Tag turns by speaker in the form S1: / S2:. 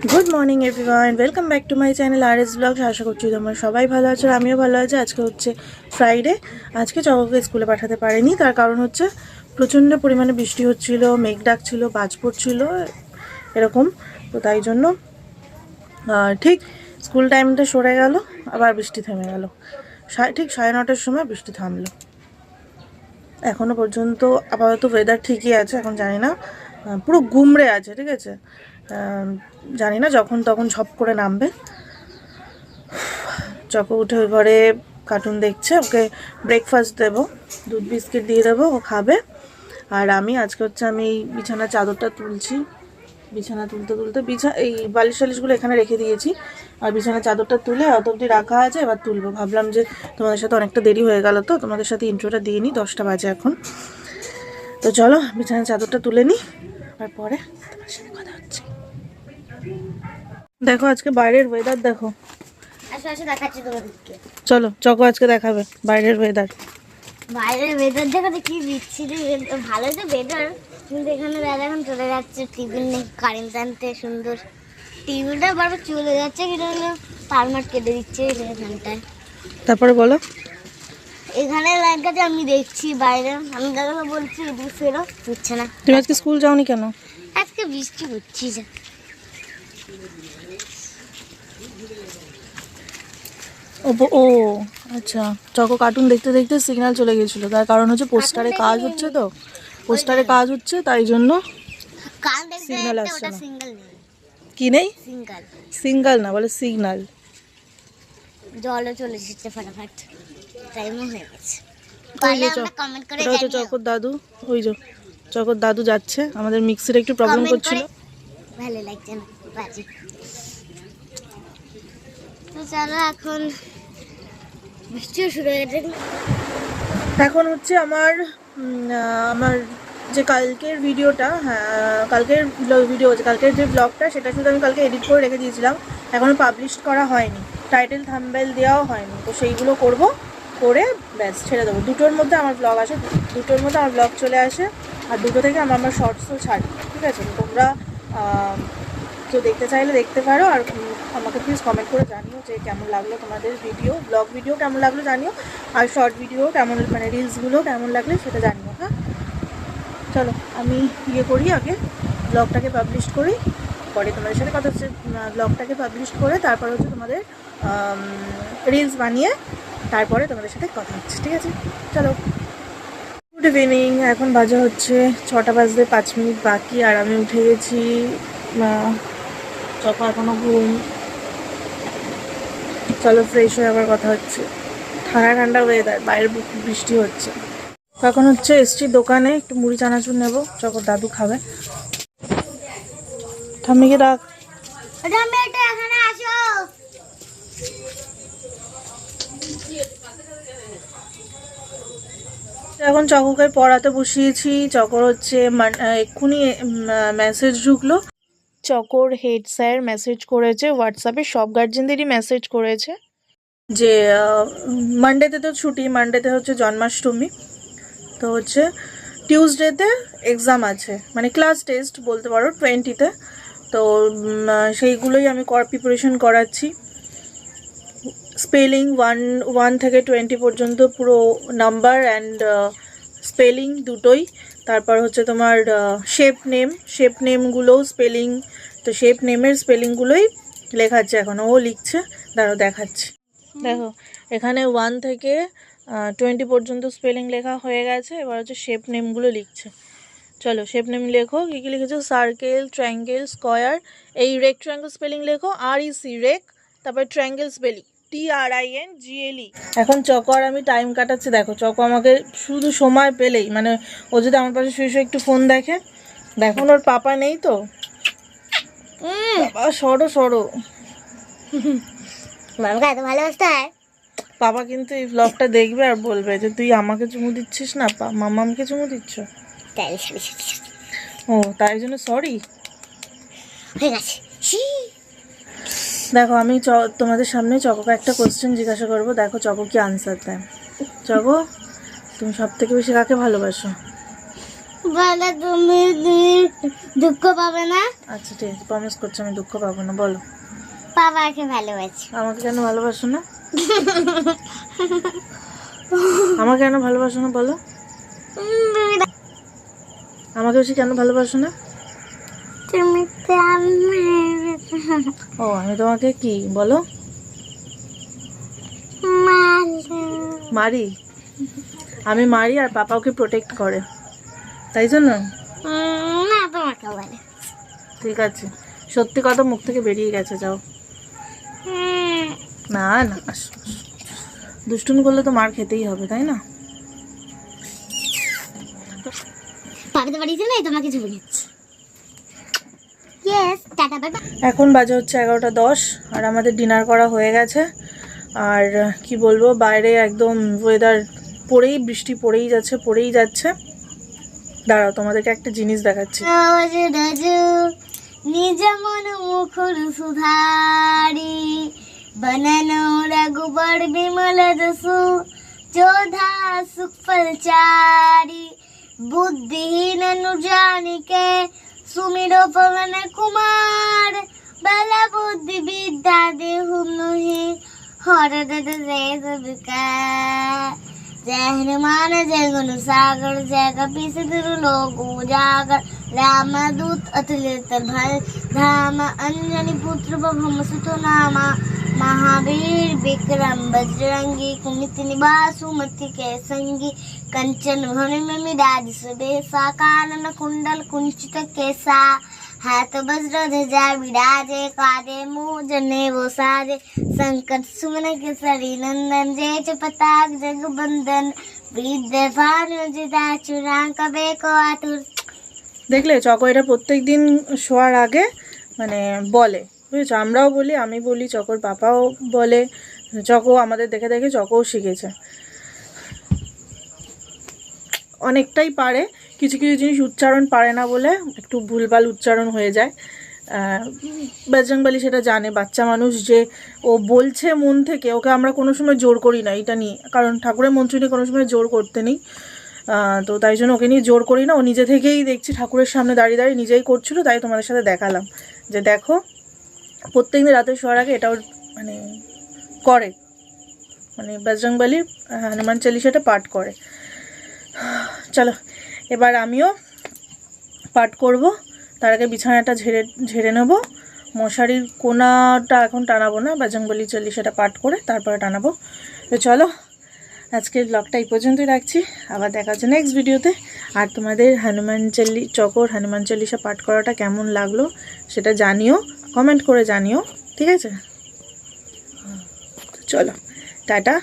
S1: Good morning everyone welcome back to my channel R S blog আশা করছি তোমরা সবাই ভালো আছো আমিও ভালো আছি। আজকে হচ্ছে ফ্রাইডে আজকে চককে স্কুলে পাঠাতে পারিনি। তার কারণ হচ্ছে প্রচণ্ড পরিমাণে বৃষ্টি হচ্ছিল, মেঘ ডাকছিল, বাজ পড়ছিল, এরকম। তো তাই জন্য ঠিক স্কুল টাইমটা সরে গেল, আবার বৃষ্টি থেমে গেল। ঠিক সাড়ে নটার সময় বৃষ্টি থামলো। এখনও পর্যন্ত আপাতত ওয়েদার ঠিকই আছে, এখন জানি না। পুরো গুমড়ে আছে, ঠিক আছে? জানি না যখন তখন ঝপ করে নামবে। চক উঠে ঘরে কার্টুন দেখছে, ওকে ব্রেকফাস্ট দেবো, দুধ বিস্কিট দিয়ে দেবো, ও খাবে। আর আমি, আজকে হচ্ছে আমি এই বিছানার চাদরটা তুলছি। বিছানা তুলতে তুলতে বিছা, এই বালিশ টালিশগুলো এখানে রেখে দিয়েছি। আর বিছানার চাদরটা তুলে অত অব্দি রাখা আছে, এবার তুলবো। ভাবলাম যে তোমাদের সাথে অনেকটা দেরি হয়ে গেল তো, তোমাদের সাথে ইন্ট্রোটা দিয়ে নিই, দশটা বাজে এখন। তো চলো, বিছানার চাদরটা তুলে নিই। আর পরে তোমার সাথে কথা হচ্ছে। দেখো আজকে বাইরের ওয়েদার দেখো। চলো চকো আজকে দেখাবে বাইরের ওয়েদার
S2: বাইরের ওয়েদার দেখো তো কি বিচ্ছিরি। ভালো যে ওয়েদার কিন্তু এখানে দাদা এখন চলে যাচ্ছে। টিভির নেই কারেন্ট আনতে সুন্দর। টিভিটা বারবার চলে যাচ্ছে কিন্তু পারমাট কেটে দিচ্ছে এখানটায়
S1: তারপরে বলো।
S2: এখানে লাইন কাটে আমি দেখছি বাইরে। আমি দাদাকে বলছি এদিকে ফেরো। বুঝছে না।
S1: তুমি আজকে স্কুল যাওনি কেন?
S2: আজকে বৃষ্টি হচ্ছে যে।
S1: ও ও আচ্ছা। চকো কার্টুন দেখতে দেখতে সিগন্যাল চলে গেছিল তার কারণ হচ্ছে পোস্টারে কাজ হচ্ছে তো। পোস্টারে কাজ হচ্ছে তাই জন্য
S2: দেখতে
S1: আসছে না। কি নেই?
S2: সিঙ্গেল
S1: সিঙ্গেল না বলে সিগন্যাল
S2: জলও চলে এসেছে ফাটাফাট। টাইমও হয়ে গেছে।
S1: হচ্ছে চকর দাদু ওই যে চকর দাদু যাচ্ছে। আমাদের মিক্সির একটু প্রবলেম করছিল।
S2: ভালো লাগছে না বাজে। তো চলো এখন বৃষ্টিও শুরু হয়ে গেছে।
S1: এখন হচ্ছে আমার আমার যে কালকের ভিডিওটা হ্যাঁ কালকের ভিডিও আছে কালকের যে ব্লগটা সেটা শুধু আমি কালকে এডিট করে রেখে দিয়েছিলাম। এখনও পাবলিশ করা হয়নি। টাইটেল থাম্বেল দেওয়াও হয়নি। তো সেইগুলো করব। করে ব্যাস, ছেড়ে দেবো। দুটোর মধ্যে আমার ব্লগ আসে, দুটোর মধ্যে আমার ব্লগ চলে আসে, আর দুটো থেকে আমার আমার শর্টসও ছাড়ি, ঠিক আছে? তোমরা কেউ দেখতে চাইলে দেখতে পারো, আর আমাকে প্লিজ কমেন্ট করে জানিও যে কেমন লাগল তোমাদের ভিডিও ব্লগ ভিডিও কেমন লাগল জানিও, আর শর্ট ভিডিও কেমন মানে রিলসগুলো কেমন লাগলে সেটা জানিও হ্যাঁ? চলো, আমি ইয়ে করি আগে ব্লগটাকে পাবলিশ করি, পরে তোমাদের সাথে কথা হচ্ছে ব্লগটাকে পাবলিশ করে তারপর হচ্ছে তোমাদের রিলস বানিয়ে তারপরে তোমাদের সাথে কথা হচ্ছে, ঠিক আছে? চলো। গুড ইভিনিং এখন বাজে হচ্ছে ছটা বাজতে পাঁচ মিনিট বাকি, আর আমি উঠে গেছি চকা এখনও ঘুম। চলো ফ্রেশ হয়ে আবার কথা হচ্ছে। ঠান্ডা ঠান্ডা ওয়েদার বাইরে বৃষ্টি হচ্ছে। এখন হচ্ছে এসছি দোকানে, একটু মুড়ি চানাচুর নেব চকর দাদু খাবে। ঠাম্মিকে ডাক।
S2: এখানে
S1: চককে পড়াতে বসিয়েছি। চকর হচ্ছে এক্ষুনি মেসেজ ঢুকলো। চকর হেড স্যার মেসেজ করেছে হোয়াটসঅ্যাপে সব গার্জেনদেরই মেসেজ করেছে যে মানডেতে তো ছুটি মানডেতে হচ্ছে জন্মাষ্টমী। তো হচ্ছে টিউসডেতে এক্সাম আছে। মানে ক্লাস টেস্ট বলতে পারো টোয়েন্টিতে তো সেইগুলোই আমি প্রিপারেশন করাচ্ছি। স্পেলিং ওয়ান ওয়ান থেকে টোয়েন্টি পর্যন্ত পুরো নাম্বার অ্যান্ড স্পেলিং দুটোই। তারপর হচ্ছে তোমার শেপ নেম শেপ নেমগুলোও স্পেলিং তো শেপ নেমের স্পেলিংগুলোই লেখাচ্ছে এখন। ও লিখছে দাঁড়াও দেখাচ্ছে। দেখো এখানে ওয়ান থেকে টোয়েন্টি পর্যন্ত স্পেলিং লেখা হয়ে গেছে এবার হচ্ছে শেপ নেমগুলো লিখছে। চলো শেপ নেম লেখো কী কী লিখেছো? সার্কেল ট্রায়াঙ্গেল স্কোয়ার এই রেক রেক্ট্রাঙ্গেল স্পেলিং লেখো আর ই সি রেক তারপর triangle spelling T R I N G L E এখন চকো আর আমি টাইম কাটাচ্ছি দেখো চকো আমাকে শুধু সময় পেলেই মানে ও যদি আমার পাশে শুয়ে শুয়ে একটু ফোন দেখে দেখো ওর পাপা নেই তো। বাবা সরো সরো।
S2: মামকে এত ভালোবাসতে হয়
S1: পাপা কিন্তু এই ব্লগটা দেখবে আর বলবে যে তুই আমাকে চুমু দিচ্ছিস না পা- মামামকে চুমু দিচ্ছ। ও তাই জন্য সরি?
S2: হয়ে গেছে।
S1: দেখো আমি চ তোমাদের সামনে চকোকে একটা কোশ্চেন জিজ্ঞাসা করব। দেখো চকো কি আনসার দেয়। চকো তুমি সব থেকে বেশি কাকে ভালোবাসো?
S2: বলে তুমি তুমি দুঃখ পাবে না?
S1: আচ্ছা ঠিক আছে প্রমিস করছি আমি দুঃখ পাবো না বলো।
S2: বাবাকে ভালোবাসি।
S1: আমাকে কেন ভালোবাসো না? আমাকে কেন ভালোবাসো না বলো? আমাকে বেশি কেন ভালোবাসো না?
S2: তুমি তো আমার
S1: ও আমি তোমাকে কি বলো? মারি। আমি মারি আর পাপা ওকে প্রোটেক্ট করে। তাই জন্য?
S2: না তোমাকে বলে।
S1: ঠিক আছে। সত্যি কথা মুখ থেকে বেরিয়ে গেছে যাও। না না আসো। করলে তো মার খেতেই হবে তাই না?
S2: পাপাদের বাড়িতে নাই তোমাকে ছবি
S1: এখন বাজে হচ্ছে এগারোটা দশ আর আমাদের ডিনার করা হয়ে গেছে। আর কি বলব বাইরে একদম ওয়েদার পড়েই বৃষ্টি পড়েই যাচ্ছে পড়েই যাচ্ছে। দাঁড়াও তোমাদেরকে একটা জিনিস দেখাচ্ছি।
S2: নিজ মন মুখর সুধারি। বননো রঘুবর বিমল দসু চোধা সুফল চারি। বুদ্ধিহীন নুজাनिके सुमिरो पवन कुमार बल बुद्धि विद्या देहु नहि हर दद जय विकार जय हनुमान जय गुरु सागर जय कपीस तिरु लोक उजागर राम दूत अतुलित भय धाम अंजनी पुत्र भम सुत नामा महावीर विक्रम बजरंगी कुमिति निवासु मति के संगी कंचन भवन में मिराज सुबेसा कानन कुंडल कुंचित केसा हाथ वज्र ध्वजा विराजे कादे मूजने वो साजे संकट सुमन केसरी नंदन जय च पताक जगबंदन विद्या भानु जिदा चुरा कबे को आतुर
S1: দেখলে চকো এটা প্রত্যেক দিন শোয়ার আগে মানে বলে বুঝেছ আমরাও বলি, আমি বলি, চকর পাপাও বলে, চকো আমাদের দেখে দেখে চকোও শিখেছে। অনেকটাই পারে, কিছু কিছু জিনিস উচ্চারণ পারে না বলে একটু ভুলভাল উচ্চারণ হয়ে যায়। বেজরংবালি সেটা জানে, বাচ্চা মানুষ যে ও বলছে মন থেকে, ওকে আমরা কোনো সময় জোর করি না এটা নিয়ে। কারণ ঠাকুরের মন্ত্র নিয়ে কোনো সময় জোর করতে নেই। তো তাই জন্য ওকে নিয়ে জোর করি না। ও নিজে থেকেই দেখছি ঠাকুরের সামনে দাঁড়িয়ে দাঁড়িয়ে নিজেই করছিল, তাই তোমাদের সাথে দেখালাম। যে দেখো প্রত্যেকদিন রাতে শোয়ার আগে এটাও মানে করে। মানে বজরংবলী হনুমান চালিশাটা পাঠ করে। চলো, এবার আমিও পাঠ করব। তার আগে বিছানাটা ঝেড়ে ঝেড়ে নেব। মশারির কোনাটা এখন টানাবো না বজরংবলী চল্লিশাটা পাঠ করে তারপরে টানাবো। তো চলো, আজকের ব্লগটা এই পর্যন্তই রাখছি। আবার দেখা হচ্ছে নেক্সট ভিডিওতে আর তোমাদের হনুমান চল্লি চকর হনুমান চল্লিশা পাঠ করাটা কেমন লাগল সেটা জানিও। কমেন্ট করে জানিও ঠিক আছে? চলো টাটা।